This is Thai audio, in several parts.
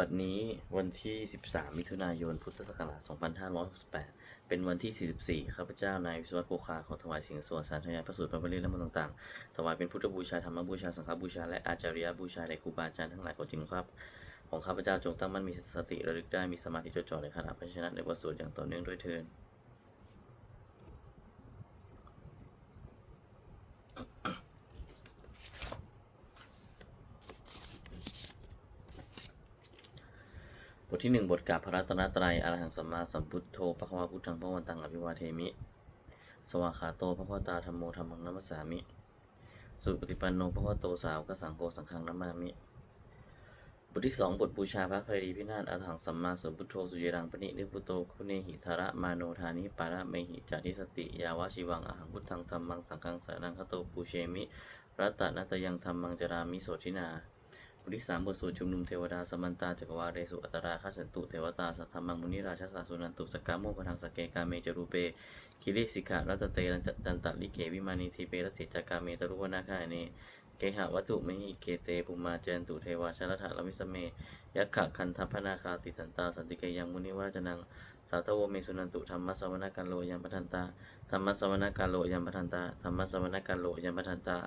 บัดนี้วันที่ 13 มิถุนายน พุทธศักราช 2568 เป็นวันที่ 44 ข้าพเจ้านายวิศวะโภคาขอถวายสิ่งส่วนสาธยายพระสูตรพระบริและมนต์ต่างๆ ถวายเป็นพุทธบูชาธรรมบูชา สังฆบูชา และอาจาริยบูชาแด่ครูบาอาจารย์ทั้งหลายขอจริงครับ ของข้าพเจ้าจงตั้งมั่นมีสติระลึกได้มีสมาธิจดจ่อในขณะพระชนะในบทสวดอย่างต่อเนื่องด้วยเทิน ทที่หนึ่งบทกาบพระรัตนตรัยอรหังสัมมาสัมพุทโธพระควาพุทธังพระวันตังอภิวาเทมิ สวากขาโตพระพ่อตาธรรมโมธรรมังนัมสามิ สุปฏิปันโนพระพ่อโตสาวกสังโฆสังฆังนัมมามิ บทที่สองบทบูชาพระภัยรีพินาศอรหังสัมมาสัมพุทโธสุเยรังปณินิพุโตคุเนหิทาระมาโนธานิปาระเมหิจาริสติ ยาวาชิวังอหังพุทธังธรรมังสังฆังสารังคโตปูเชมิรัตตนัตยังธรรมังจรามิโสทินา บทที่สามบทสวดชุมนุมเทวดาสมันตาจักรวาเรสุอัตราข้าสันตุเทวตาสัทธมังมุนิราชาสาสุนันตุสกกาโมพทังสเกกาเมจรูเปคิริสิกขารัตเตรันจันตัลิเกวิมานีทีเปรติจักกาเมตรุวนาคาเนเกหะวัตุมหิเกเตปุมาเจนตุเทวาชรถะลมิสเมยักขะคันทัพพนาคาติสันตาสันติเกยังมุนิวาจนังสาทวเมสุนันตุธรรมสวนาการโลยัมปทันตาธรรมสวนาการโลยัมปทันตาธรรมสวนาการโลยัมปทันตา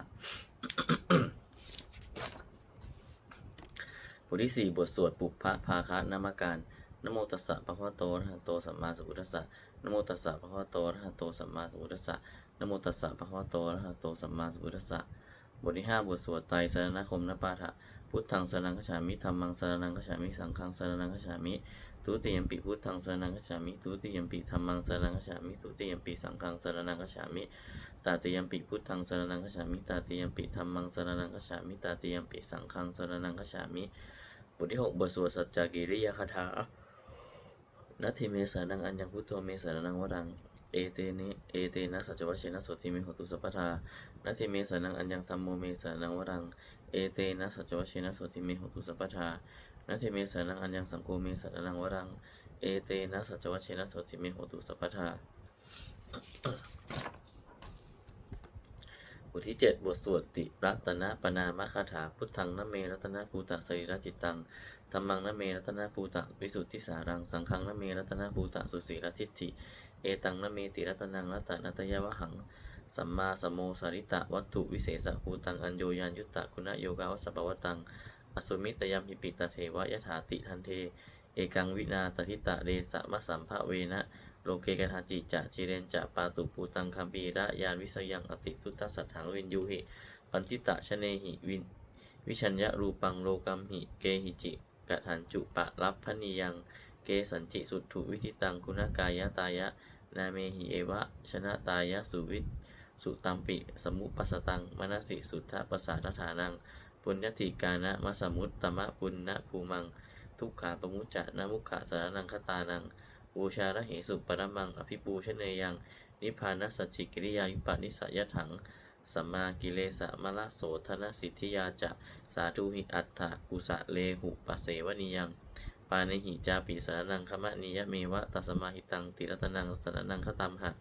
บ ทที่สี่บทสวดปุพพะภาคะนามการนโมตัสสะภะคะวะโตอะระโตสัมมาสัมพุทธัสสะนโมตัสสะภะคะวะโตอะระโตสัมมาสัมพุทธัสสะนโมตัสสะภะคะวะโตอะระโตสัมมาสัมพุทธัสสะบทที่ห้าบทสวดไตรสรณคมนปาฐะพุทธังสรณังคฉามิธัมมังสรณังคฉามิ สังฆังสรณังคฉามิ ทุติยมปิพุทธังสรณังคฉามิ ทุติยมปิธัมมังสรณังคฉามิ ทุติยมปิสังฆังสรณังคฉามิ ตาติยมปิพุทธังสรณังคฉามิ ตาติยมปิธัมมังสรณังคฉามิ ตาติยมปิสังฆังสรณังคฉามิ บทที่หกบทสวดสัจจกิริยาคาถานัตถิเมสานังอัญญังพุทโธเมสานังวรัง เอเตนิเอเตนะสัจวัชเชนะโสติเมหตุสัพพทานัตถิเมสานังอัญญังธรรมโมเมสานังวรัง เอเตนะสัจวัชเชนะโสติเมหตุสัพพทานัตถิเมสานังอัญญังสังโฆเมสานังวรัง เอเตนะสัจวัชเชนะโสติเมหตุสัพพทา บทที่เจ็ดบทสวดติรัตนปนามคาถาพุทธังนเมรัตนภูตะสรีรจิตตังธรรมังนเมรัตนภูตะวิสุทธิสารัง สังฆังนเมรัตนภูตะสุสีรทิฏฐิ เอตังนเมติรัตนังรัตนัตยวหัง สัมมาสมโมสาริตะวัตถุวิเศษภูตังอัญโยยานยุตตะคุณโยกาวสปปวตัง อสุมิตยามหิปิตเทวะยถาติทันเท เอกังวินาตทิตะเรสะมะสัมภะเวนะ โลเกกทาจิจะจิเรนจะปาตุปูตังคัมปีระยานวิสยังอติทุตตสัทถังวินยูหิปันติตะชะเนหิวินวิชัญญะรูปังโลกัมหิเกหิจิกะทันจุปะรับพนิยังเกสัญจิสุถุวิธิตังคุณกายะตายะ นาเมหิเอวะ ชนะตายะสุวิทสุตัมปิสมุปัสตังมนสิสุทธะปสาทฐานัง ปุญญติกานะมสมุตตมะปุณณภูมัง ทุกขาปมุจจะนมุขะสารนังคตานัง บูชาระเหสุปรมัง อภิปูชเนยัง นิพพานัสสจิกิริยายุปนิสยถังสัมมากิเลสะมะละโสธนสิทธิยาจะ สาธุหิอัตถะกุสะเลหุปเสวนิยัง ปานิหิจาปิสารนังคมะนิยะเมวะตัสมาหิตังติรัตนังสานังคตัมหะ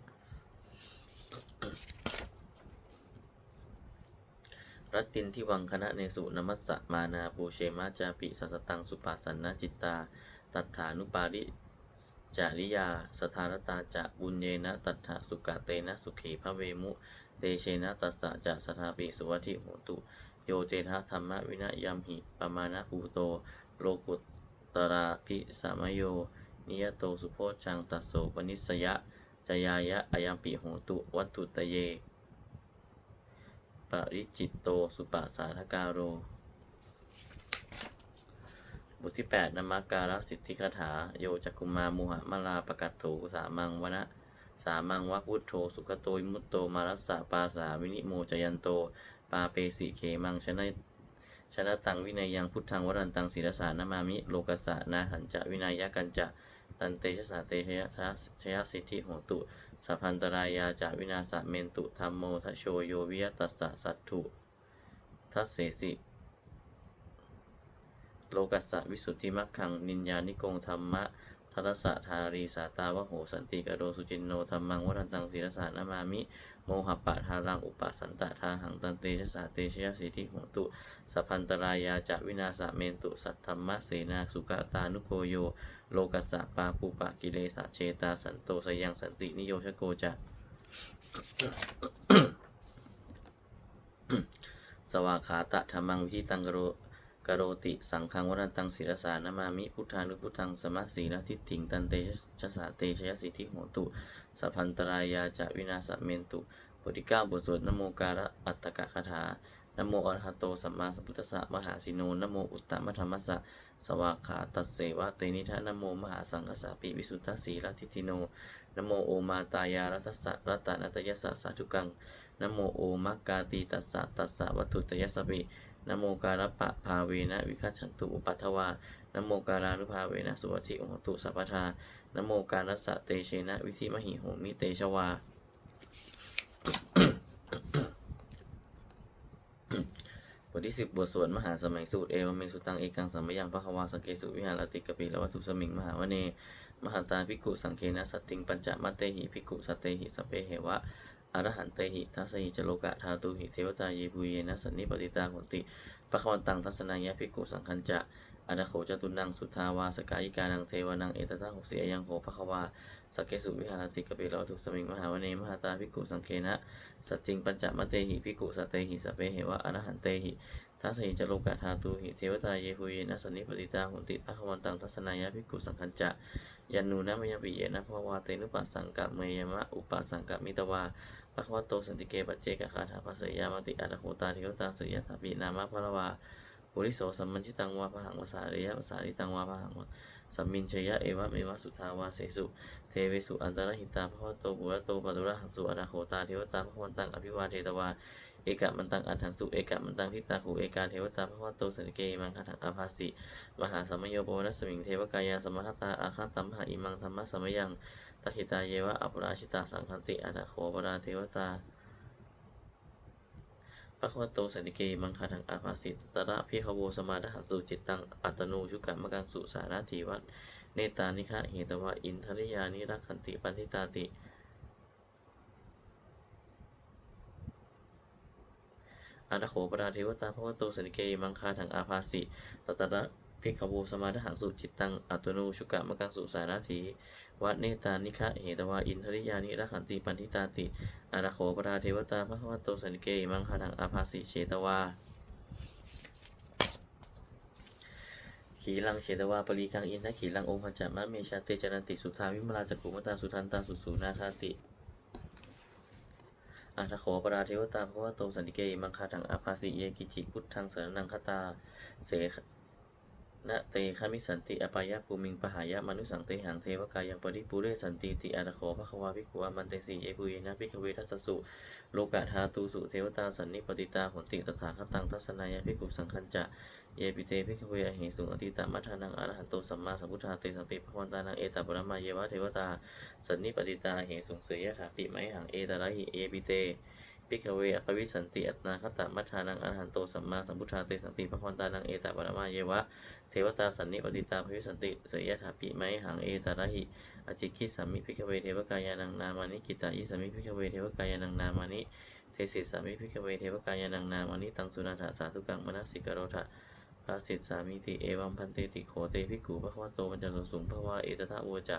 รัตตินที่วังคณะเนสุนมัสสะมานาปูเชมาจาปิสัสตังสุปาสันนาจิตตา ตัฏฐานุปาริ จาริยาสถารตาจะบุญเยนะตัฏฐะสุกะเตนะสุขีพระเวมุ เตเชนะตัสสะจะสถาปิสุวัติโหตุ โยเจทะธรรมวินยัมหิปมาณภูโต โลกุตตราภิสามโย นิยโตสุโพชังตัสโสปนิสยะจยายะอายัมปิโหตุ วัตถุตเย ปริจิตโตสุปาสาทการโร บทที่8นมักการสิทธิคาถา โยจักกุมามุหะมลาปกัตโถสามังวนะสามังวะพุทโธสุขโตวิมุตโตมารัสสะปาสาวินิโมจยันโต ปาเปสิเขมังชนะชนะตังวินัยยังพุทธังวรันตังศีรสานามามิโลกัสสะนาหันจะวินัยยกันจะตันเตชะสาเตชยชะชยสิทธิโหตุสัพพันตรายาจะวินาสะเมนตุธรรมโมทะโชโยวิยตัสสะสัตถุทัสเสสิ โลกัสสะวิสุทธิมักขัง นินญานิโกงธรรมะทัสสะทารีสาตาวโหสันติกโรสุจินโนธรรมังวรันตังศีรสานามามิ โมหะปะทารังอุปสันตะทาหังตันเตชะสาเตชยสิทธิโหตุสัพพันตรายาจะวินาสะเมนตุสัทธรรมะเสนาสุกตานุโกโย โลกัสสะปาปูปะกิเลสะเชตาสันโตสยังสันตินิโยชโกจะสวากขาตะธรรมังวิธิตังกโร กโรติสังฆังวรันตังศิรสานามามิพุทธานุพุทธังสมะสีลทิฏฐิงตันเตชะสาเตชยสิทธิโหตุสัพพันตรายาจะวินาสเมนตุบทที่เก้าบทสวดนโมการะอัตตกะคาถานโมอรหะโตสัมมาสัมพุทธัสสะมหาสิโนนโมอุตตมธรรมัสสะสวากขาตัสเสวะเตนิทานโมมหาสังฆสสะปิวิสุทธสีลทิฏฐิโนนโมโอมาตายารัตสะรัตตนัตยสสะสาธุกังนโมโอมักาตีตัสสะตัสสะวัตถุตยสสปิ นโมการะปะภาเวนะวิคัจฉันตุอุปัฏฐวานโมการานุภาเวนะสุวัติโหตุสัพพทานโมการัสสะเตเชนะวิธิมหิโหมิเตชวา บทที่สิบบทสวดมหาสมัยสูตรเอวเมสุตังเอกังสัมมยังพระควาสังเกสุวิหารติกปิละวัตถุสมิงมหาวเน มหาตาภิกขุสังเคนะสัตติงปัญจมัตเตหิภิกขุสัตเตหิสเพเหวะ อรหันเตหิทัสหิจโลกะธาตุหิเทวตาเยภูเยนะสันนิปติตาหนติปะควันตังทัศนายะภิกขุสังคัญจะอนาโขจตุนังสุทาวาสกายิกานังเทวานังเอตตาหกสียังโหภควาสกเกสุวิหารติกปิโลทุกสมิงมหาวเนมหาตาภิกขุสังเคนะสัจจิงปัญจมัตเตหิภิกขุสเตหิสเพเหวะอรหันเตหิทัสหิจโลกะธาตุหิเทวตาเยภูเยนะสันนิปติตาหนติปะควันตังทัศนายะภิกขุสังคัญจะยันนูนะมยปิเยนะภวาเตนุปัสสังกะเมยมะอุปัสสังกะมิตวา ปะควะโตสันติเกปัจเจกคาถาปัสสยามติอัตโหตาเทวตาสุยถาปินามะพะละวาปุริโสสัมมัญชิตังวาพหังวสาเรยะวสาริตังวาพหังวสัมมินชยะเอวะเมวะสุทาวาเสสุ เทเวสุอันตรหิตาภะวโตปุระโตปะตุระหังสุอัตโหตาเทวตาภะวันตังอภิวาเทตวาเอกะมันตังอัฏฐังสุเอกะมันตังทิตาคูเอกาเทวตาภะวโตสันติเกมังคาถังอาภาสิมหาสัมโยโปนัสมิงเทวกายาสมหตาอาคาตัมหะอิมังธรรมะสมยัง ตคิตาเยวะอัปราชิตาสังคันติอนาโคปราเทวตาปะคะวโตสันติเกมังคาทังอาภาสิตตระพิขโวสมาดหันสุจิตตังอัตโนชุกะมะกังสุสาราทีวัตเนตานิคะเหตวะอินทริยานิรักขันติปันทิตาติอนาโคปราเทวตาภะวโตสันติเกมังคาทังอาภาสิตตระ พิขโวสมาดหังสุจิตตัง อัตโนชุกะมกังสุสาราทีวัดเนตานิคะเหตวาอินทริยานิรักขันติปันทิตาติอาราโขปราเทวตาพระคัมโตสันเกมังคาทังอาภาสิเชตวาขีลังเชตวาปรีคังอินทขีลังองค์พันจามะเมชาเตจรันติสุทาวิมลาจักุมตาสุทันตาสุสูนาคาติอาทโขปราเทวตาพระคัมโตสันติเกมังคาทังอาภาสิเยกิจิพุทธังสรนังคตาเส นะเตคามิสันติอปายะภูมิงปหายะมนุสังเตหังเทวกายังปริปุเรสันติติอารโขภควาภิกขุอามันเตสีเอปุเยนะภิกขเวทัสสุโลกะธาตูสุเทวตาสันนิปติตาหนติตถาคตังทัศนายะภิกขุสังคัญจะเยปิเตภิกขเวอหิสุงอติตามัทานังอรหันโตสัมมาสัมพุทธาเตสัมปิภวันตานังเอตปรมาเยวะเทวตาสันนิปติตาเหสุงเสยถาปิไมหังเอตระหิเอปิเต พิกเวอภวิสันติอัตนาคตามัทานังอรหันโตสัมมาสัมพุทธาเตสัมปิภวันตานังเอตปรมาเยวะ เทวตาสันนิปติตาภวิสันติเสยยถาปิไมหังเอตระหิอจิคิสัมมิพิกเวเทวกายานังนามานิกิตายิสัมมิพิกเวเทวกายานังนามานิเทศิสัมมิพิกเวเทวกายานังนามานิตังสุนาถาสาธุกังมนัสสิกโรทะภาสิตสามิติเอวัมพันเตติโขเตภิกขุภควโตปัญจสุสุงภวาเอตทะโวจะ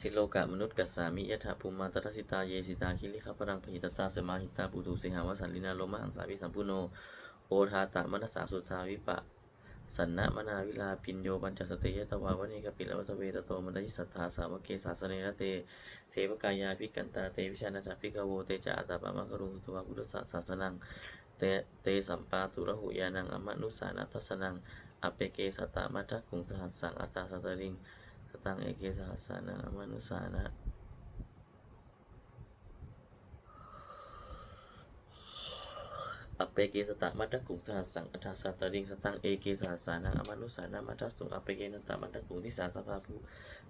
สิโลกะมนุษย์กัสสามิยถาภูมาตทัสิตาเยสิตาคิริขปรังพหิตตาสมาหิตาปุถุสิหาวสันลินาโลมะหังสาวิสัมพุโน โอทาตะมนัสสาสุทาวิปะ สันนะมนาวิลาพินโยปัญจสเตยตวาวณีกปิลวัตเวตโตมนัยสัทธาสาวเกสาสเนนะเต เทวกายาภิกันตาเตวิชานาถาภิกขโวเตจาอัตตปะมะกรุงสุตวาพุทธศาสสนังเตเตสัมปาตุระหุยานังอมนุสานัทสนังอเปเกสตามัทกุงสหัสสังอัตตาสตริง ตังเอเกสหัสานังอมนุสานะอเปเกสตะมัตตกุงสหัสสังอัฏฐสัตติงสตังเอเกสหัสสานังอมานุสานามัตตสุงอเปเกนตะมัตตกุงทิสาสภาภู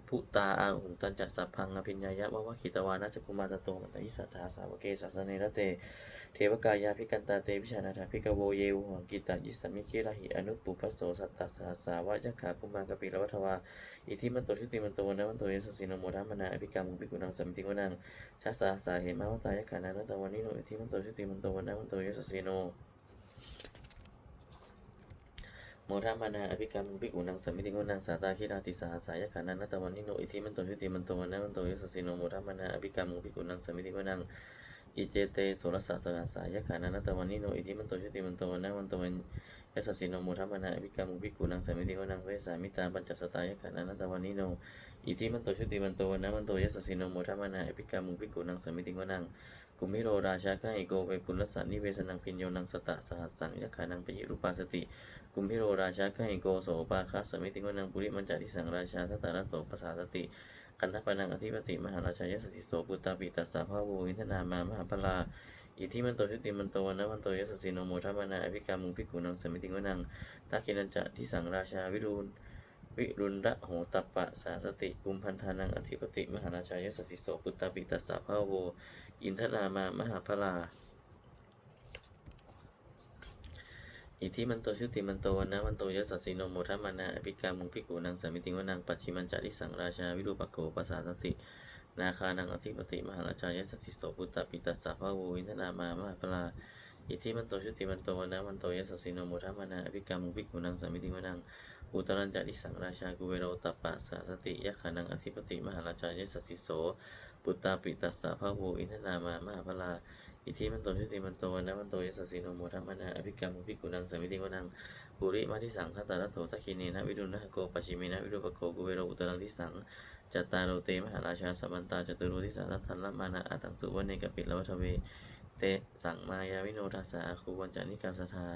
พุตาอาหุงตันจัสสะพังอภิญญายะวะวะขิตวานาจกุมาตโตมันตอิสัทธาสาวเกสัสเนระเต เทวกายาภิกันตาเตวิชานาถาภิกโวเยวหังกิตัยิสมิเคระหิอนุปปุพพโสสัตตสหัสสาวะยะขาปุมากปิลวัฏวาอิทิมันโตชุติมันโตนะมันโตเยสสิโนโมทัมนาอภิกรรมุปิกุนังสัมมิติวนังชัสสาสาเหมาวตายะขานานัตวันนิโนอิทิมันโตชุติมันโตนะมันโตเยสสิโนโมทามานาอภิกรรมปิกุนังสมิติกุนังสาตาคิราติสาสายขานันตะวันนิโนอิทิมันโตชุติมันโตวันนะมันโตยสสิโนโมทามานาอภิกรรมปิกุนังสมิติกุนัง อิเจเตโสรสะสหัสสายขานันตวันนิโนอิทิมันโตชุติมันโตวันนะมันโตวันยสสิโนโมทามานาอภิกรรมปิกุนังสมิติกุนังเวสามิตาปัญจสตายขานันตวันนิโนอิทิมันโตชุติมันโตวันนะมันโตยสสิโนโมทามานาอภิกรรมปิกุนังสมิติกุนังกุมิโรราชาข้าอิโกเวปุลสันนิเวสนังพิญโยนังสตะสหัสสังยะขานังปยิรูปาสติ กุมิโรราชาข้าอิโกโสปาคาสมิติโกนังปุริมัญจาริสังราชาทัตตาระโตปสาสติ กันทปนังอธิปติมหาราชายสสิโสปุตตาปิตัสสะภาโววินทนามามหาพลาอิทิมันโตชุติมันโตวันะมันโตยสสินโมทัมมนาอภิกามุงพิกุนังสมิติโกนังตากินันจะทิสังราชาวิรุณวิรุณระโหตัปปะสาสติกุมพันธานังอธิปติมหาราชายสสิโสปุตตาปิตัสสะภาโวอินทนามามหาพลา อิทิมันโตชุติมันโตวันนะมันโตยสัสสิโนโมทัมมานาอภิกามุงพิกูนังสามิติวนังปัจฉิมัญจาริสังราชาวิรูปโกปัสสาสติ นาคานังอธิปติมหาราชายสัสสิโสปุตตปิตัสสะภาวูอินทนามามหาพลาอิทิมันโตชุติมันโตวันนะมันโตยสัสสิโนโมทัมมานาอภิกามุงพิกูนังสามิติวนังอุตรัญจาริสังราชากุเวโรตัปปะสาสติยะขานังอธิปติมหาราชายสัสสิโสปุตตาปิตัสสะภาวูอินทนามามหาพลา อิทิมันโตชุติมันโตวันนะมันโตยสสิโนโมทัมมนาอภิกรรมภิกขุนังสมิติวนังปุริมาทิสังคตาระโตทัคคินีนะวิรุณนะโกปัชิมินะวิรูปโกกุเวโรอุตรังทิสังจัตตาโรเตมหาราชาสัมมันตาจตุรุทิสานัทันละมานะอาตังสุวเนกปิลวัฏเวเตสังมายาวิโนทัสสะอาคูวันจานิกาสทา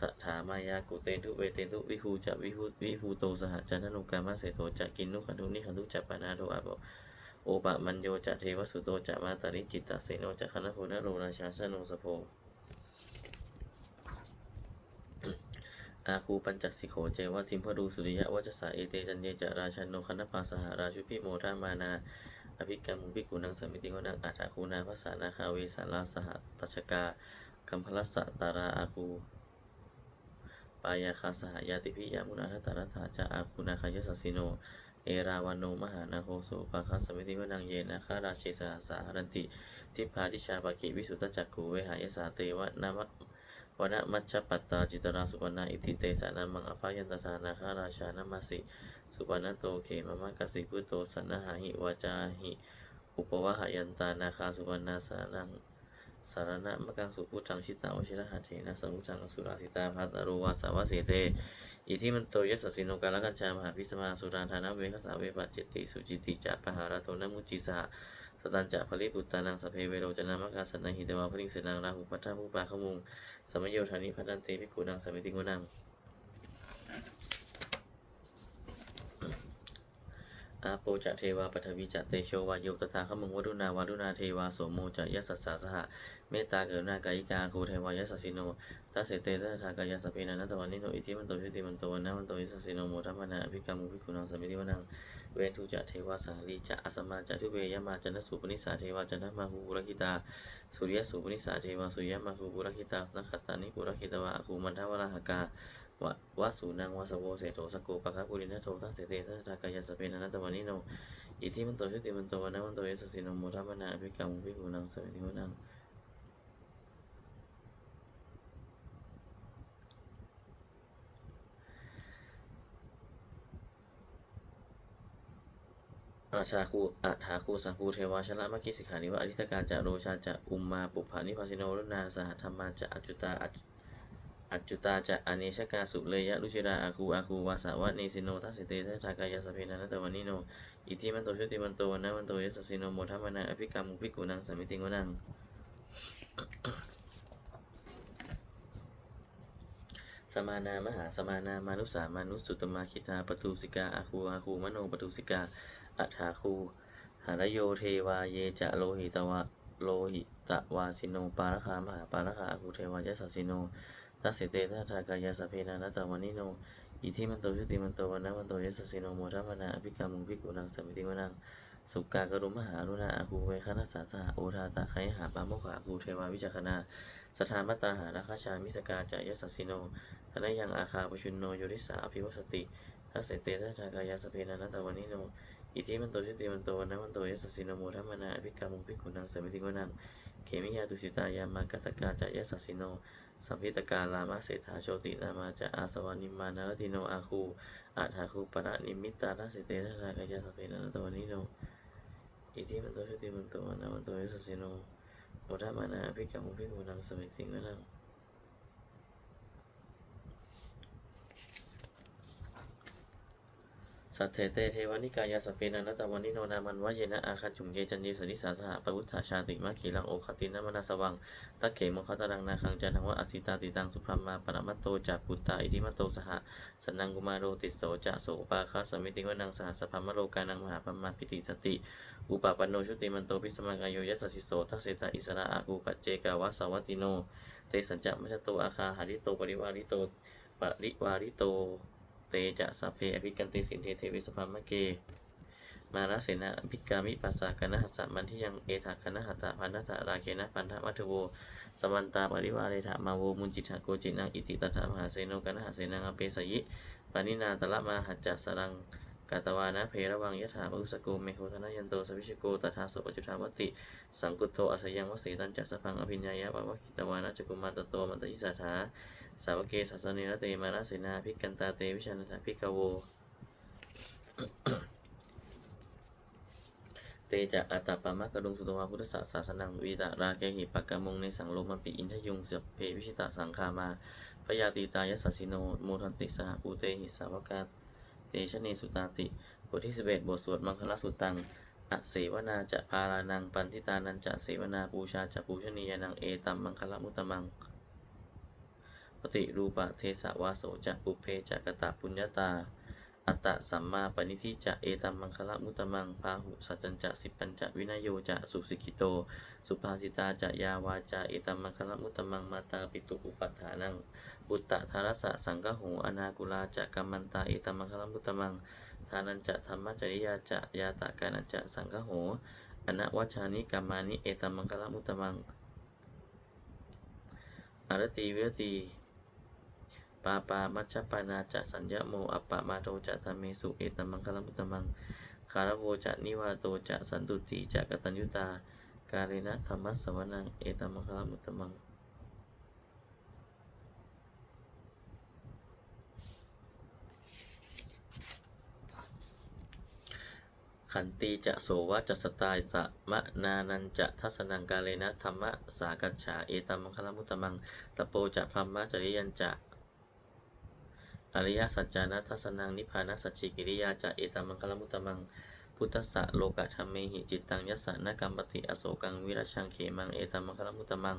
สัทธามายากุเตนทุเวเตนทุวิภูจะวิภูวิภูโตสหจันทนุกามาเสโตจะกินนุขันธุนิขันธุจัปปานาโตอาโป โอปะมันโยจะเทวสุโตจะมาตาริจิตตเสโนจะคณะโพนโรราชาสโนสโพอาคูปัญจสิโขเจวะทิมพดูสุริยะวัจสาเอเตจันเยจะราชันโนคณภาสหราชุพิโมทามานา อภิกรรมุปิกุนังสมิติโนังอัฏฐาคูนาภาษานาคาเวสาลาสหตัชกาคัมพลัสสะตาราอาคูปายาคาสหยาติพิยามุนาทตารัฐาจะอาคูนาคายสัสสิโน เอราวันโนมหานาโคโสปะคัสสมิติวนังเยนะคาราเชสหสารันติ ทิพาทิชาปะกิวิสุตตจักขูเวหายสาเตวะนามะวนะมัชปัตตาจิตราสุปนาอิติเตสานามังอภายันตทานาคาราชานามาสิ สุปนโตเขมมะกสิพุโตสันนหาหิวาจาหิ อุปวะหยันตานาคาสุปนาสานัง สารณะมะกังสุพุจังชิตาวชิระหัตเทนะสัมุจังสุราสิตาภัตตารุวาสาวะเสเตอิทิมันโตยสสสิโนกาลกัญชามหาพิสมาสุรานธานาเวขสาเวปะเจติสุจิติจะปหาราโทนมุจิสหสตันจะผลิปุตตานังสเพเวโรจนามกาสนาหิตวาพริงเสนังราหุปัทธาภูปาขมุงสมโยธานิพัตันเตภิกขุนังสมิติงวนัง อาโปจะเทวาปฐวีจะเตโชวายุตถาขมุงวดุนาวาดุนาเทวาโสโมจะยสสสาสหะเมตตาเกรุณากายิกาคูเทวายสสสิโนตัสเสเตตัสทากายสพเพนันตวันนิโนอิทิมันโตชุติมันโตวันะมันโตยิสสสิโนโมทัมมนาอภิกรรมุภิกขุนังสมิติวนังเวทุจะเทวาสาลีจะอสมาจะทุเวยมาจันสุปนิสาเทวาจันทมาหูปุรคิตาสุริยสุปนิสาเทวาสุริยมาหูปุรคิตานักขตานิปุรคิตวะอาคูมันทวราหกา วะวะสูนังวะสโวเสโตสโกปะคะปุรินะโททัสเสเตทัสทากายสเพนันตวันนิโนอิทิมันโตชุติมันโตวันะมันโตยิสสสิโนโมทัมานาอภิกรรมภิกขุนังสมิติวนังราชาคูอัฐาคูสังคูเทวาชละมะกิสิขานิวะอธิตการจะโรชาจะอุมมาปุพานิพาสิโนรุนาสหธรรมาจะอจจุตา อัจจุตาจะอเนชกาสุเลยะลุชิราอาคูอาคูวาสาวะเนสิโนทัสเตทัทากายาสเพนันตวันนิโน อิทิมันโตชุติมันโตวันนะมันโตยสสสิโนโมทัมนาอภิกรรมุภิกขุนังสมิติงวนังสมานามหาสมานามานุสามานุสุตมาคิตาปทุสิกาอาคูอาคูมโนปทุสิกาอัฏฐาคูหารโยเทวาเยจะโลหิตวะโลหิตวาสิโนปาระคามหาปาระคาอาคูเทวายสัสสิโน ทัสสิเตทัทากายาสพเพนานัตตวานิโน อิทิมันโตชุติมันโตวันนะมันโตยสสสิโนโมทัมมนาอภิกามุภิกุนังสมิติวนัง สุกากรุมหารุณาอาคูเวคณสสาสหโอทาตาไคหาปาโมขาคูเทวาวิจักขณาสถามัตตาหาราคาชามิสกาจายสสิโนทนยังอาคาปชุนโนโยริสาอภิวสติทัสเสเตทัทากายาสพเพนานัตตวานิโนอิทิมันโตชุติมันโตวันนะมันโตยสสสิโนโมทัมมนาอภิกามุภิกุนังสมิติวนัง เขมิยาตุสิตายามากัตกาจายสสสิโน စဗေတကာလာမစေသာရှောတိနာမကြအာသဝနိမာနာရတိနောအခုအာထာခုပရနိမိတာရစေတေရာကကြစဗေနတောနိနောဣတိမတောရှိတိမတောနမတောယသစေနောမောဒမနာအဘိကမုဘိကမနံသမေတိငနံ สัทเทเตเทวานิกายาสเพนันตวานิโนนามันวะเยนะอาคัจจุมเยจันเยสนิสาสหะปวุฒาชาติมะขีลังโอคตินะมนาสวังตักเขมงคตรังนาคังจันทังวะอสิตาติตังสุพรมมาปรมัตโตจักปุตตาอิทิมัตโตสหะสนังกุมาโรติโสจะโสปาคาสมิติวนังสหสพัมมโลกานังมหาปมาพิติทติอุปปันโนชุติมันโตพิสมังกายโยยสสสิโสทัสเสตาอิสระอากูปัจเจกาวะสวัติโนเตสัญจะมัชโตอาคาหาริโตปริวาริโตปริวาริโต เตจะสัพเพอภิกันติสินเทเทวิสพัมะเก มาราเสนาภิกามิปัสสะกนะหัสสะมันที่ยังเอถาคณหัตตะพันธะราเคนะพันธะมัทโวสมันตาปริวาเรถามาโวมุนจิตหโกจินังอิติตถามหาเสโนกนะหาเสนังอเปสยิปานินาตละมาหัจจสรังกาตวานะเพระวังยถาปุสโกเมโคธนยันโตสวิชโกตถาโสปจุธามติ สังกุตโตอสยังวสีตันจัสพังอภิญญายะปะวะกิตวานะจกุมารตโตมันตยิสาถา สาวกเกสัสเนรเตมาราเสนาภิกันตาเตวิชานาถาภิกขโว เตจะอัตตปามะกระดุงสุตวาพุทธศาสสนังวีตะราเกหิปะกะมงในสังโลมันปิอินทยุงเสพเพวิชิตาสังคามาพยาตีตายสัสสิโนโมทันติสหปูเตหิสาวกาเตชะเนสุตาติบทที่สิบเอ็ดบทสวดมังคลสุตังอเสวนาจะพาลานังปันทิตานันจะเสวนาปูชาจะปูชนียานังเอตัมมังคลมุตตมัง ปฏิรูปะเทสะวาโสจะปุเพจะกตะปุญญาตา อัตตะสัมมาปณิทิจะเอตัมมังคละมุตตมังพาหุสัจจัญจะสิปัญจะวินโยจะสุสิกิโต สุภาสิตาจะยาวาจะเอตัมมังคละมุตตมังมาตาปิตุอุปัฏฐานังบุตตะทารสะสังฆโหอนากุลาจะกัมมันตาเอตัมมังคละมุตตมังทานันจะธรรมจริยาจะยาตากานันจะสังฆโหอนวัชชานิกามานิเอตัมมังคละมุตตมังอารติวิรติ ปาปามัชฌปานาจะสัญญโมอัปปะมาโตจะธรรมเมสุเอตัมมังคลัมุตตมังคารโวจะนิวาโตจะสันตุติจะกตัญยุตา กาเรนะธรรมัสสวนังเอตัมมังคลัมุตตมังขันตีจะโสวะจะสตายสะมะนานันจะทัศนังกาเลนะธรรมะสากัจฉาเอตัมมังคลมุตตมังตะโปจะพรหมจริยันจะ อริยสัจจานะทัศนังนิพพานสัจฉิกิริยาจะเอตมังคลมุตตมังพุทธะโลกะธรรมเมหิจิตตังยัสสะนกรรมปติอโศกังวิรชังเขมังเอตมังคลมุตตมัง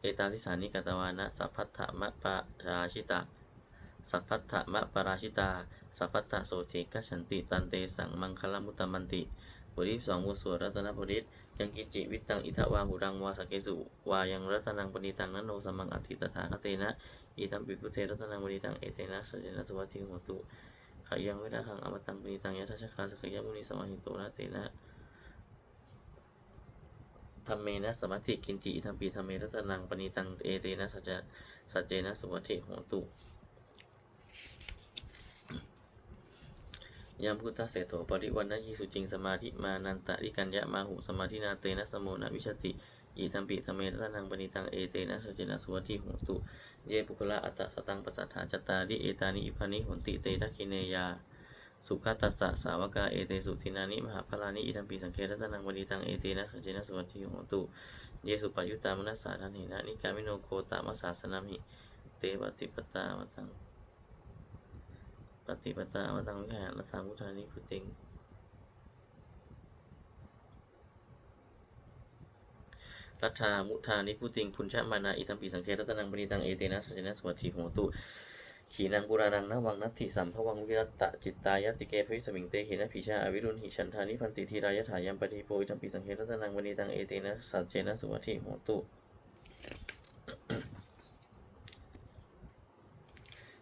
เอตาทิสานิกตวานะสัพพัทธมะปะราชิตาสัพพัทธมะปราชิตา สัพพัทธโสติกัจฉันติ ตันเตสังมังคลมุตตมันติบทที่สองบทสวดรัตนบริต ยังกิจิวิตังอิทวาหุรังวาสกเกสุวายังรัตนังปณิตังนโนสมังอธิตถาคเตนะอิตัมปิพุเทรัตนังปณิตังเอเตนะสัจเจนะสวัสดิโหตุขยังเวราหังอมตังปณิตังยะทัชคาสกยมุนิสมาหิโตนะเตนะธรรมเมนะสมัติกินจิอิทัมปีธรรมเมรัตนังปณิตังเอเตนะสัจสัจเจนะสวัสดิโหตุ ยามพุทธเสโถปริวันนะยีสุจิงสมาธิมานันตะริกัญญะมาหุสมาธินาเตนะสมโมนะวิชติอิทัมปิธเมรตนังปณิตังเอเตนะสจินะสวัติโหตุ เยปุคละอัตตสตังปัสัทธาจตาริเอตานิยุคานิโหนติเตทัคคิเนยาสุขตัสสะสาวกาเอเตสุทินานิมหาพลานิอิทัมปิสังเครตนังปณิตังเอเตนะสจนะสวัติโหตุเยสุปยุตามนัสสาทันเหนะนิกามิโนโคตามสสาสนามิเตปฏิปตามตัง ปฏิปตาวัตังวิหารรัตังพุทธานิพุติง รัฐามุทานิพุติงพุญชะมานาอิทัมปีสังเครัตนังปณิตังเอเตนะสัจนะสวัสดิโหตุขีนังปุรานังนวังนัตถิสัมภวังวิรัตตะจิตตายติเกภวิสมิงเตขีนะพิชาอวิรุณหิฉันทานิพันติธีรายถายัมปฏิโปวิจัมปิสังเขตตนังวณีตังเอเตนะสัจเจนะสุวัติโหตุ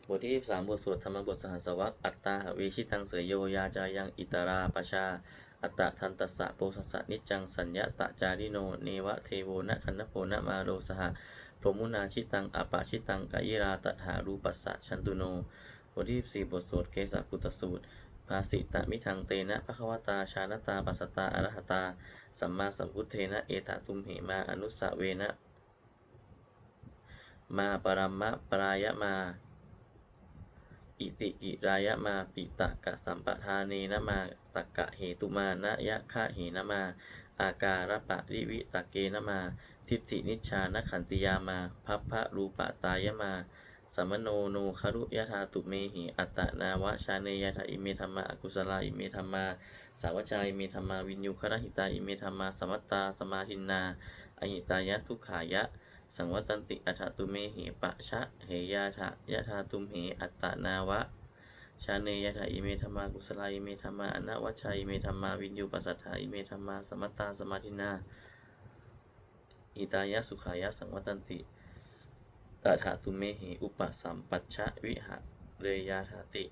บทที่ 23 บทสวดธรรมบทสหัสวรรษอัตตาเวชิตังเสยโยยาจายังอิตาราปชา อัตตะทันตสะโปสสะนิจังสัญญาตะจาริโน เนวะเทโวนะคันโพนะมาโรสหะพรหมุนาชิตังอปาชิตังกายราตถารูปัสสะชันตุโน บทที่ 24 บทสวดเกสาพุทธสูตรภาสิตะมิทังเตนะภควตาชานตาปัสสตาอรหตา สัมมาสัมพุทเทนะเอตตุมเหมาอนุสสะเวนะ มาปรัมมะปรายะมา อิติกิรายะมาปิตะกะสัมปทาเนนะมาตะกะเหตุมานะยะคะเหนะมา อาการปะริวิตะเกนะมา ทิฏฐินิชานขันติยามาพัพพะรูปะตายะมาสัมโนโนคารุยะธาตุเมหิอัตนาวะชาเนยะทะอิเมธรรมะอกุศลาอิเมธรรมา สาวจาอิเมธรรมาวินยูครหิตาอิเมธรรมาสมัตตาสมาทินนาอหิตายะทุขายะ สังวัตันติอัฏฐตุเมหิปะชะเหยาทะยะธาตุมเหอัตตนาวะชาเนยถาอิเมธรรมากุศลาอิเมธรรมาอนวัชชัยเมธรรมาวินยูปัสสัทธาอิเมธรรมาสมัตตาสมาธินาอิตายะสุขายะสังวัตันติตถาตุเมหิอุปสัมปัชชะวิหะเรยาธาติ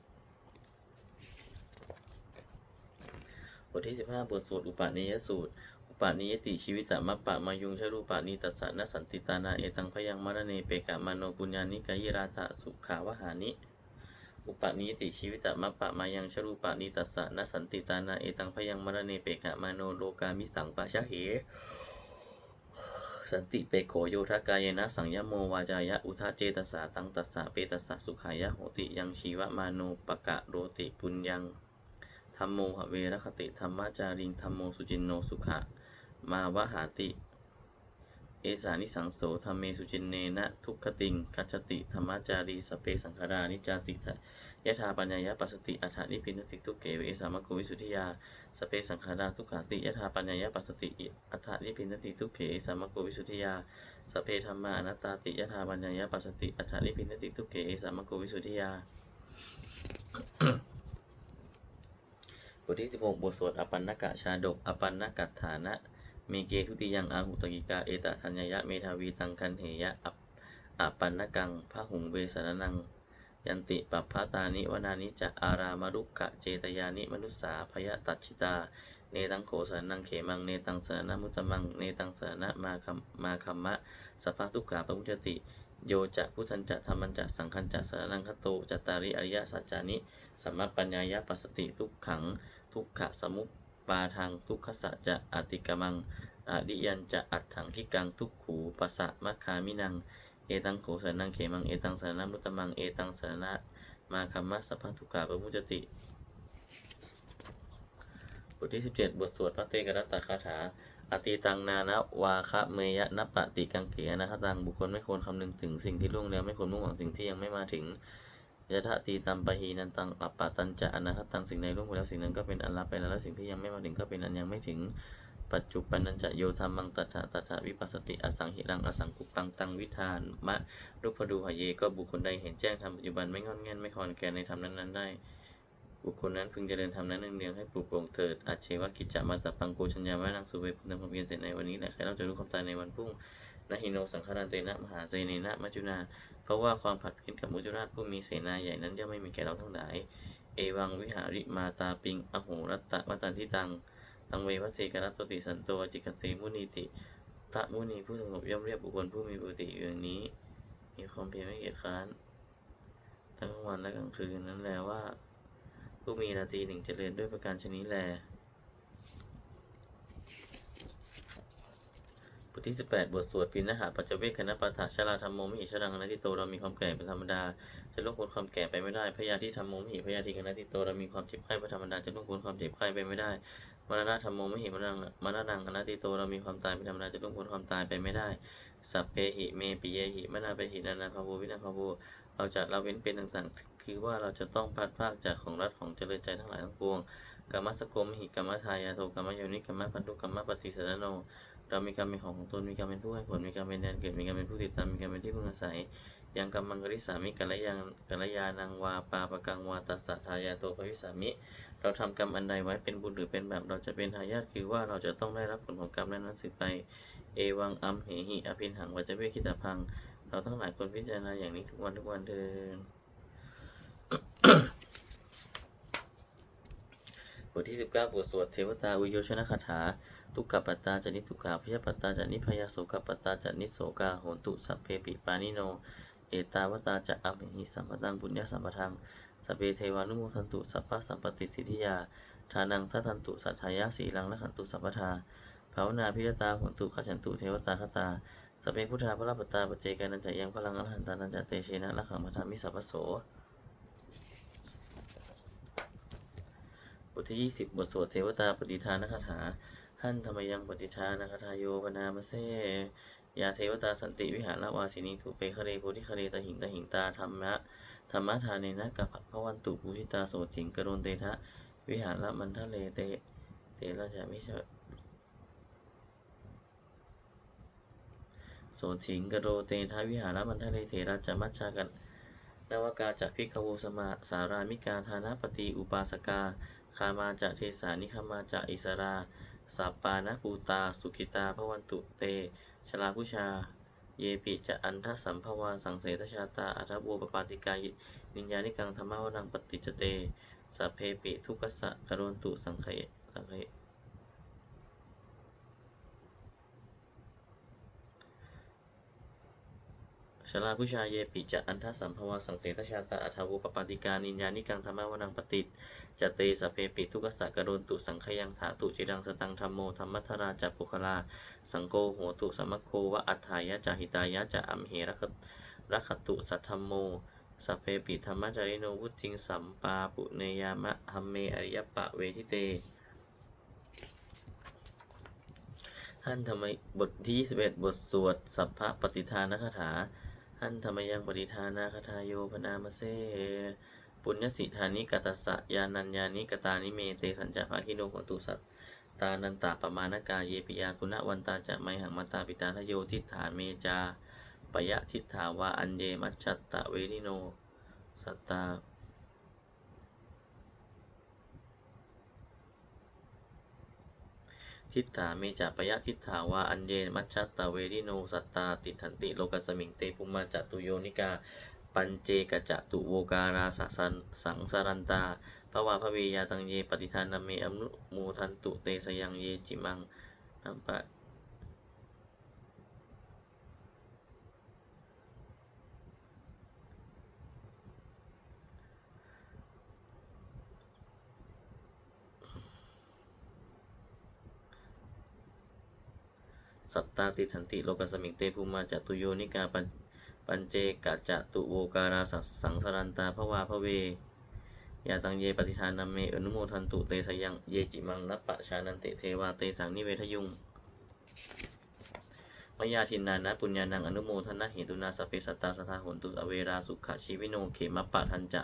บทที่ 15 บทสวดอุปาเนยสูตร ปาณิยติชีวิตะมัปปะมายุงชรูปานิตัสสะนสันติตานาเอตังพยังมรเนเปกะมโนปุญญานิกายราตะสุขาวหานิ อุปนิยติชีวิตะมัปปะมายังชรูปานิตัสสะนสันติตานาเอตังพยังมรเนเปกะมโนโลกามิสังปะชะเหสันติเปโขโยทกายนะสังยโมวาจายะอุทาเจตสาตังตัสสะเปตัสสะสุขายะโหติยังชีวมาโนปะกะโรติปุญญังธรรมโมหเวรคติธรรมจาริงธรรมโมสุจินโนสุขะ มาวหาติ เอสานิสังโสธรรมเมสุจินเนนะทุกขติงกัจจติธรรมจารีสเปสังขารานิจาติยะธาปัญญายะปัสสติอัฏฐานิพินติทุกเกเวสามะโกวิสุทธิยาสเปสังขาราทุกขาติยะธาปัญญายะปัสสติอัฏฐานิพินติทุกเกเวสามะโกวิสุทธิยาสเพธรรมาอนัตตาติยะธาปัญญายะปัสสติอัฏฐานิพินติทุกเกเวสามะโกวิสุทธิยาบทที่ 16 บทสวดอปันนกะชาดก อปันนกัตฐานะ มีเกทุติยังอาหุตกิกา เอตทัญญยะ เมทาวีตังคันเหยะอัปอปันนกังพระหุงเวสรนัง ยันติปัปพตานิวนานิจะอารามรุกขะเจตยานิมนุสสาพยตัชิตา เนตังโขสนังเขมัง เนตังสรณมุตตมัง เนตังสรณมาคัมมาคัมมะสภาทุกขาปมุจติโยจะพุทธันจะธรรมันจะสังคันจะสรนังคโตจตตาริอริยสัจจานิสัมมาปัญญายะปัสสติทุกขัง ทุกขะสมุป ปาทางทุกขสัจะอติกมังอดิยันจะอัตถังคิกังทุกขูปัสสะมะคามินัง เอตังโขสรนังเขมัง เอตังสรณมุตตมัง เอตังสรณะมาคัมมะสัพพทุกขาปมุจติ บทที่ 17 บทสวดพระเตกรัตตคาถา อติตังนานะวาคะเมยะนปติกังเขนะคตังบุคคลไม่ควรคำนึงถึงสิ่งที่ล่วงแล้วไม่ควรมุ่งหวังสิ่งที่ยังไม่มาถึง ยะทะตีตัมปะหีนันตังอัปปะตันจะอนาคตังสิ่งใดล่วงไปแล้วสิ่งนั้นก็เป็นอันลับไปแล้วและสิ่งที่ยังไม่มาถึงก็เป็นอันยังไม่ถึงปัจจุปันนันจะโยธรรมังตัทธะตัทธะวิปัสสติอสังหิรังอสังกุปังตังวิธานมะรูปดูหเยก็บุคคลใดเห็นแจ้งธรรมปัจจุบันไม่งอนแง่นไม่คลอนแคลนในธรรมนั้นๆได้บุคคลนั้นพึงเจริญธรรมนั้นเนืองๆให้ปลุกปลงเถิดอาเชวะกิจจามาตะปังโกชัญญาวะนังสุเวพึงทำความเพียรเสร็จในวันนี้แหละใครเราจะรู้ความตายในวันพรุ่งนะฮิโนสังฆรันเตนะมหาเสเนนะมัจจุนาเพราะว่าความผัดเพี้ยนกับมุจราชผู้มีเสนาใหญ่นั้นย่อมไม่มีแก่เราทั้งหลาย เอวังวิหาริมาตาปิงอโหรัตตะมตันทิตัง ตังเววะเทกรัตติสันโตจิกเตมุนีติ พระมุนีผู้สงบย่อมเรียกบุคคลผู้มีปกติอยู่อย่างนี้ มีความเพียรไม่เกียจคร้าน ทั้งกลางวันและกลางคืนนั้นแลว่า ผู้มีราตรีหนึ่งเจริญด้วยประการชนิดแล ทที่ 18 บทสวดปินนหาปัจจเวคคณะปะทะชาลาธรรมโมมิหิชรังนัติโตเรามีความแก่เป็นธรรมดา จะล่วงพ้นความแก่ไปไม่ได้พยาธิธรรมโมมิหิพยาธิกนัติโตเรามีความเจ็บไข้เป็นธรรมดาจะล่วงพ้นความเจ็บไข้ไปไม่ได้มรณะธรรมโมมิหิมรณะมรณะอนัตติโตเรามีความตายเป็นธรรมดาจะล่วงพ้นความตายไปไม่ได้สัพเพหิเมปิเยหิมนาเปหินานาภาวูวินาภาวูเราจะละเว้นเป็นต่างๆ คือว่าเราจะต้องพลัดพากจากของรัฐของเจริญใจทั้งหลายทั้งปวงกรรมสกมหิกรรมทายาโทกรรมโยนิกรรมพันธุกรรมปฏิสารโน เรามีกรรมเป็นของตนมีกรรมเป็นผู้ให้ผลมีกรรมเป็นแดนเกิดมีกรรมเป็นผู้ติดตามมีกรรมเป็นที่พึ่งอาศัยยังกรรมังกริสามิกัลยังกัลยานังวาปาปะกังวาตัสสะทายาโตภวิสามิ เราทำกรรมอันใดไว้เป็นบุญหรือเป็นแบบเราจะเป็นทายาทคือว่าเราจะต้องได้รับผลของกรรมนั้นๆสืบไปเอวังอัมเหหิอภินหังวัจเวคิตาพัง เราทั้งหลายควรพิจารณาอย่างนี้ทุกวันทุกวันเถิดบทที่ 19บทสวดเทวตาอุโยชนคาถา ทุกขปัตตาจานิทุกขาพยปัตตาจานิพยาโสกปัตตาจานิโสกาโหนตุสัพเพปิปานิโน เอตาวตาจะอัมหิสัมปตังบุญญาสัมปทังสัพเพเทวานุโมทันตุสัพพะสัมปติสิทธิยาทานังทัทันตุสัทธายาสีลังละขันตุสัพพทาภาวนาพิรตาโหนตุขจันตุเทวตาคตาสัพเพพุทธาพระปตาปเจกานันจะยังพลังอรหันตานันจะเตเชนะละขังมัทามิสัพพโสบทที่20บทสวดเทวตาปฏิทานคาถา หันธรรมยังปฏิทานคาถาโยปนามเสยาเทวตาสันติวิหารวาสินีทุเปคะเรโพธิคะเรตหิงตหิงตาธรรมะธรรมะทานเนนะกับพระวันตุภูชิตาโสถิงกรุณเตทะวิหารมันทะเลเตเตระจะมิเชโสถิงกโรเตทะวิหารมันทะเลเถระจะมัชชากันนวากาจะพิกวูสมาสารามิกาธานาปฏิอุปาสกา คามาจะเทสานิคามาจะอิสรา สัปปานะปูตา สุขิตาพระวันตุเต ชลาผู้ชา เยปิจะอันทสัมภวา สังเสทชาตาอัทโวปปาติกายินิญญานิกังธรรมวนังปฏิจเตสัพเพปิทุกขสะกรุณตุสังเขสังเข ชลาผู้ชายเยปิจะอันทสัมภวาสังเสทชาตาอัทวุปปาติกานิญญานิกังธรรมวนังปฏิจจเตสเพปิทุกสะกรุณตุสังขยังถาตุจิรังสตังธรรมโมธรรมัทราจัปุคลา สังโกโหตุสัมมโควะอัฏฐายะจาหิตายะจะอัมเหรครัคตุสัทธรรมโมสเพปิธรรมจาริโนวุติงสัมปาปุเนยามะหัมเมอริยปะเวทิเตท่านทำไมบทที่ 21 บทสวด สัพพะปฏิทานคาถา ท่านธรรมยังปฏิทานาคาทาโยพนามเสปุญญสิธานิกตัสสะยานัญญานิกตานิเมเตสัญจภาคิโนโหตุสัตตานันตาปมาณกาเยปิยาคุณวันตาจะไมหังมาตาปิตาทโยทิฏฐานเมจาปยะทิฏฐาวาอันเยมัชชัตตะเวริโน สัตตา ทิฏฐาเมจะปยะทิฏฐาวาอันเยมัชชัตตะเวริโนสัตตาติทันติโลกัสมิงเตปุมาจตุโยนิกา ปัญเจกจตุโวการาสสันสังสารันตาภวาภเวยาตังเยปฏิทานาเมอนุโมทันตุเตสยังเยจิมังนัมปะ สัตตาติทันติโลกสมิงเตภูมาจตุโยนิกาปัญปัญเจกะจตุโวการาสสังสรันตาภวาภเวยาตังเยปฏิทานาเมอนุโมทันตุเตสยังเยจิมังนัปปะชานันเตเทวาเตสังนิเวทยุงมยาทินนานะปุญญานังอนุโมทนะเหตุนาสเพสัตตาสทาหนตุอเวราสุขชีวิโนเขมปะทันจะ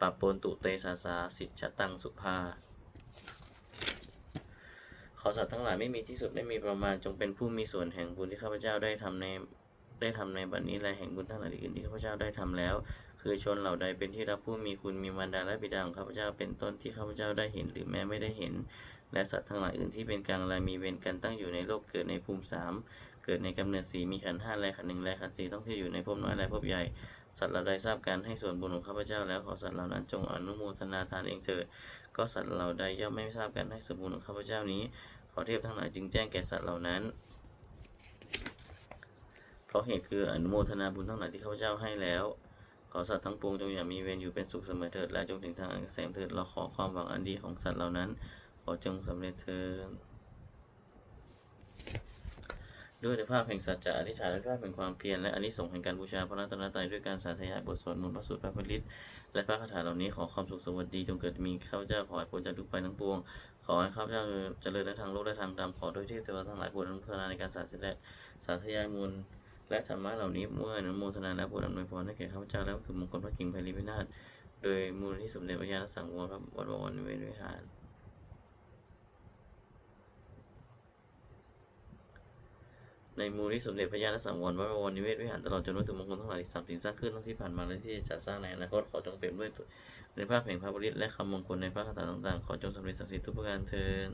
ปะปนตุเตสาสาสิจฉตังสุภา อสัตว์ทั้งหลายไม่มีที่สุดไม่มีประมาณจงเป็นผู้มีส่วนแห่งบุญที่ข้าพเจ้าได้ทำในได้ทำในบัดนี้และแห่งบุญทั้งหลายอื่นที่ข้าพเจ้าได้ทำแล้ว คือชนเหล่าใดเป็นที่รักผู้มีคุณมีมารดาและบิดาของข้าพเจ้าเป็นต้นที่ข้าพเจ้าได้เห็นหรือแม้ไม่ได้เห็น และสัตว์ทั้งหลายอื่นที่เป็นกลางและมีเวรกันตั้งอยู่ในโลกเกิดในภูมิสามเกิดในกำเนิดสีมีขันห้าและขันหนึ่งและขันสี่ต้องที่อยู่ในภพน้อยและภพใหญ่ สัตว์เหล่าใดทราบการให้ส่วนบุญของข้าพเจ้าแล้วขอสัตว์เหล่านั้นจงอนุโมทนาทานเองเถิดก็สัตว์เหล่าใดย่อมไม่ทราบการให้ส่วนบุญของข้าพเจ้านี้ อเทพทั้งหลายจึงแจ้งแก่สัตว์เหล่านั้น เพราะเหตุคืออนุโมทนาบุญทั้งหลายที่ข้าพเจ้าให้แล้ว ขอสัตว์ทั้งปวงจงอย่ามีเวรอยู่เป็นสุขเสมอเถิดและจงถึงทางอันเกษมเถิดเราขอความหวังอันดีของสัตว์เหล่านั้น ขอจงสำเร็จเถิด ด้วยในภาพแห่งสัจจะอธิษฐานและภาพแห่งความเพียรและอานิสงส์แห่งการบูชาพระรัตนตรัยด้วยการสาธยายบทสวดมนต์พระสูตรพระผลิตและพระคาถาเหล่านี้ขอความสุขสวัสดีจงเกิดมีข้าพเจ้าขอให้พ้นจากทุกภัยทั้งปวง ขอให้ข้าพเจ้าเจริญในทางโลกและทางธรรมขอโดยเทพเทวดาทั้งหลายโปรดอนุโมทนาในการสาธยายสาธยายมนต์และธรรมะเหล่านี้เมื่ออนุโมทนาและโปรดอำนวยพรให้แก่ข้าพเจ้าและวัตถุมงคลพระกิ่งไพลิพินาศโดยมูลที่สมเด็จพระญาณสังวรพระวัดบวรนิเวศวิหาร ในมูลที่สมเด็จพระญาณสังวรวัดบวรนิเวศวิหารตลอดจนวัตถุมงคลทั้งหลายที่สามสิ่งสร้างขึ้นทั้งที่ผ่านมาและที่จะจัดสร้างในอนาคตขอจงเป็นด้วยในภาพแห่งพระบริตและคำมงคลในพระคาถาต่างๆ ขอจงสำเร็จสักดิ์สิทธิ์ทุกประการเทิน